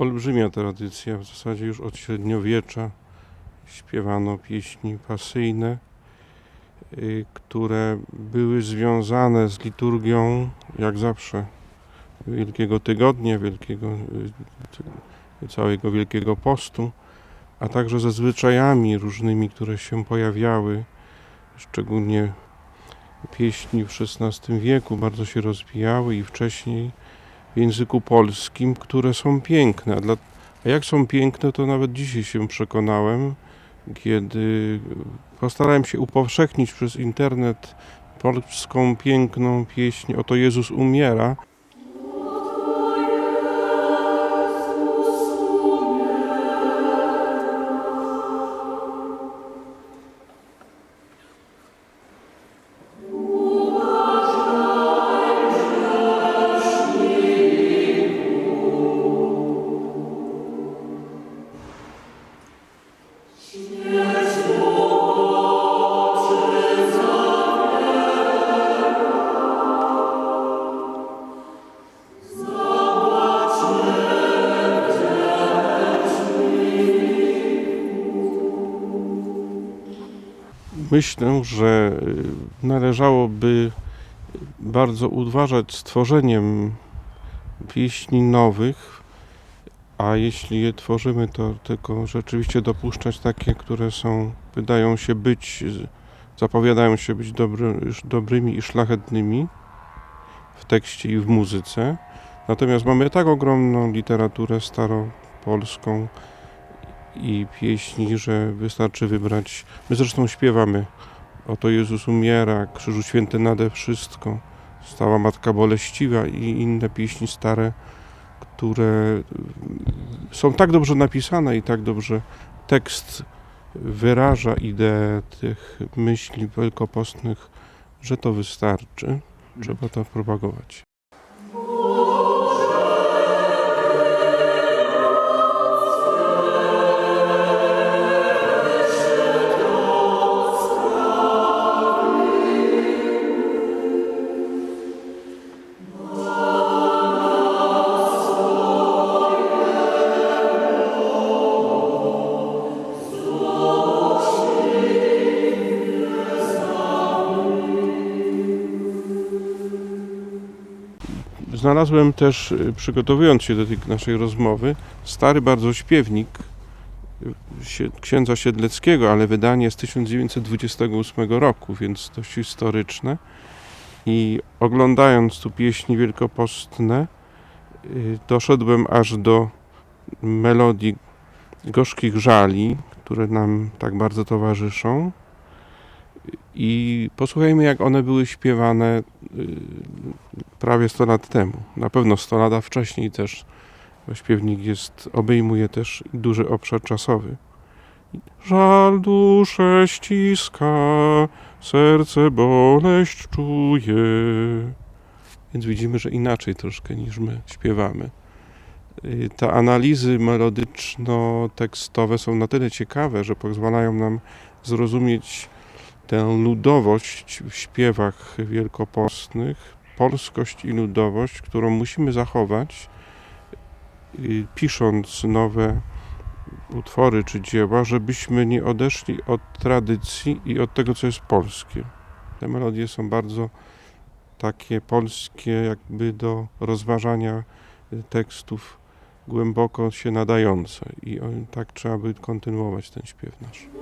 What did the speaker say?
olbrzymia tradycja, w zasadzie już od średniowiecza śpiewano pieśni pasyjne, y, które były związane z liturgią, jak zawsze, Wielkiego Tygodnia, Wielkiego, y, całego Wielkiego Postu, a także ze zwyczajami różnymi, które się pojawiały, szczególnie pieśni w XVI wieku bardzo się rozwijały i wcześniej w języku polskim, które są piękne. A, jak są piękne, to nawet dzisiaj się przekonałem, kiedy postarałem się upowszechnić przez internet polską piękną pieśń Oto Jezus umiera. Myślę, że y, należałoby bardzo uważać z tworzeniem pieśni nowych, a jeśli je tworzymy, to tylko rzeczywiście dopuszczać takie, które są, wydają się być, zapowiadają się być dobry, dobrymi i szlachetnymi w tekście i w muzyce. Natomiast mamy tak ogromną literaturę staropolską, i pieśni, że wystarczy wybrać. My zresztą śpiewamy Oto Jezus umiera, Krzyżu Święty nade wszystko, Stała Matka Boleściwa i inne pieśni stare, które są tak dobrze napisane i tak dobrze tekst wyraża ideę tych myśli wielkopostnych, że to wystarczy. Trzeba to propagować. Znalazłem też, y, przygotowując się do tej naszej rozmowy, stary bardzo śpiewnik y, księdza Siedleckiego, ale wydanie z 1928 roku, więc dość historyczne. I oglądając tu pieśni wielkopostne, y, doszedłem aż do melodii gorzkich żali, które nam tak bardzo towarzyszą. I posłuchajmy, jak one były śpiewane prawie 100 lat temu. Na pewno 100 lat, wcześniej też. Śpiewnik jest, obejmuje też duży obszar czasowy. Żal duszę ściska, serce boleść czuje. Więc widzimy, że inaczej troszkę niż my śpiewamy. Y, Te analizy melodyczno-tekstowe są na tyle ciekawe, że pozwalają nam zrozumieć tę ludowość w śpiewach wielkopostnych, polskość i ludowość, którą musimy zachować, y, pisząc nowe utwory czy dzieła, żebyśmy nie odeszli od tradycji i od tego, co jest polskie. Te melodie są bardzo takie polskie, jakby do rozważania y, tekstów głęboko się nadające i tak trzeba by kontynuować ten śpiew nasz.